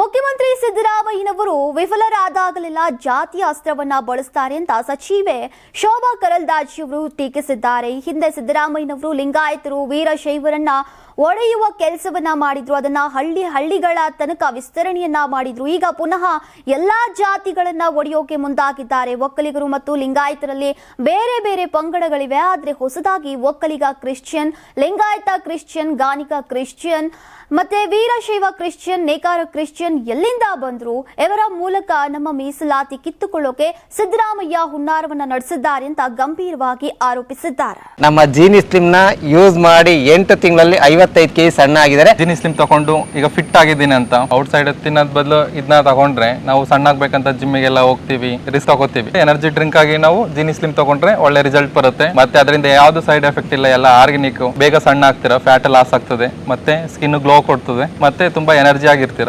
ಮುಖ್ಯಮಂತ್ರಿ ಸಿದ್ದರಾಮಯ್ಯನವರು ವಿಫಲರಾದಾಗಲೆಲ್ಲ ಜಾತಿಯ ಅಸ್ತ್ರವನ್ನ ಬಳಸ್ತಾರೆ ಅಂತ ಸಚಿವೆ ಶೋಭಾ ಕರಲ್ದಾಜ್ ಅವರು ಟೀಕಿಸಿದ್ದಾರೆ. ಹಿಂದೆ ಸಿದ್ದರಾಮಯ್ಯನವರು ಲಿಂಗಾಯತರು, ವೀರಶೈವರನ್ನ ಒಡೆಯುವ ಕೆಲಸವನ್ನ ಮಾಡಿದ್ರು. ಅದನ್ನ ಹಳ್ಳಿ ಹಳ್ಳಿಗಳ ತನಕ ವಿಸ್ತರಣೆಯನ್ನ ಮಾಡಿದ್ರು. ಈಗ ಪುನಃ ಎಲ್ಲಾ ಜಾತಿಗಳನ್ನ ಒಡೆಯೋಕೆ ಮುಂದಾಗಿದ್ದಾರೆ. ಒಕ್ಕಲಿಗರು ಮತ್ತು ಲಿಂಗಾಯತರಲ್ಲಿ ಬೇರೆ ಬೇರೆ ಪಂಗಡಗಳಿವೆ. ಆದ್ರೆ ಹೊಸದಾಗಿ Vokkaliga Christian, Lingayat Christian Ganiga Christian, ಮತ್ತೆ ವೀರಶೈವ ಕ್ರಿಶ್ಚಿಯನ್, ನೇಕಾರ ಕ್ರಿಶ್ಚಿಯನ್ ಎಲ್ಲಿಂದ ಬಂದ್ರು ಇವರ ಮೂಲಕ ನಮ್ಮ ಮೀಸಲಾತಿ ಕಿತ್ತುಕೊಳ್ಳೋಕೆ ಸಿದ್ದರಾಮಯ್ಯ ಹುನ್ನಾರವನ್ನ ನಡೆಸಿದ್ದಾರೆ ಅಂತ ಗಂಭೀರವಾಗಿ ಆರೋಪಿಸಿದ್ದಾರೆ. ನಮ್ಮ ಜೀನಿ ಸ್ಲಿಮ್ನ ಯೂಸ್ ಮಾಡಿ ಎಂಟು ತಿಂಗಳಲ್ಲಿ ಐವತ್ತೈದು ಕೆಜಿ ಸಣ್ಣ ಆಗಿದ್ದಾರೆ. ಜೀನಿ ಸ್ಲಿಮ್ ತಗೊಂಡು ಈಗ ಫಿಟ್ ಆಗಿದ್ದೀನಿ ಅಂತ. ಔಟ್ ಸೈಡ್ ತಿನ್ನೋದ್ ಬದಲು ಇದನ್ನ ತಗೊಂಡ್ರೆ ನಾವು ಸಣ್ಣ ಆಗ್ಬೇಕಂತ ಜಿಮ್ಮಿಗೆಲ್ಲ ಹೋಗ್ತೀವಿ ರಿಸ್ಕ್ ತಗೋತೀವಿ ಎನರ್ಜಿ ಡ್ರಿಂಕ್ ಆಗಿ ನಾವು ಜೀನಿ ಸ್ಲಿಮ್ ತಗೊಂಡ್ರೆ ಒಳ್ಳೆ ರಿಸಲ್ಟ್ ಬರುತ್ತೆ. ಮತ್ತೆ ಅದರಿಂದ ಯಾವ್ದು ಸೈಡ್ ಎಫೆಕ್ಟ್ ಇಲ್ಲ ಎಲ್ಲ ಆರ್ಗ್ಯಾನಿಕ್ ಬೇಗ ಸಣ್ಣ ಆಗ್ತೀರಾ ಫ್ಯಾಟ್ ಲಾಸ್ ಆಗ್ತದೆ ಮತ್ತೆ ಸ್ಕಿನ್ ಗ್ಲೋ ಕೊಡ್ತದೆ ಮತ್ತೆ ತುಂಬಾ ಎನರ್ಜಿ ಆಗಿರ್ತೀರಾ.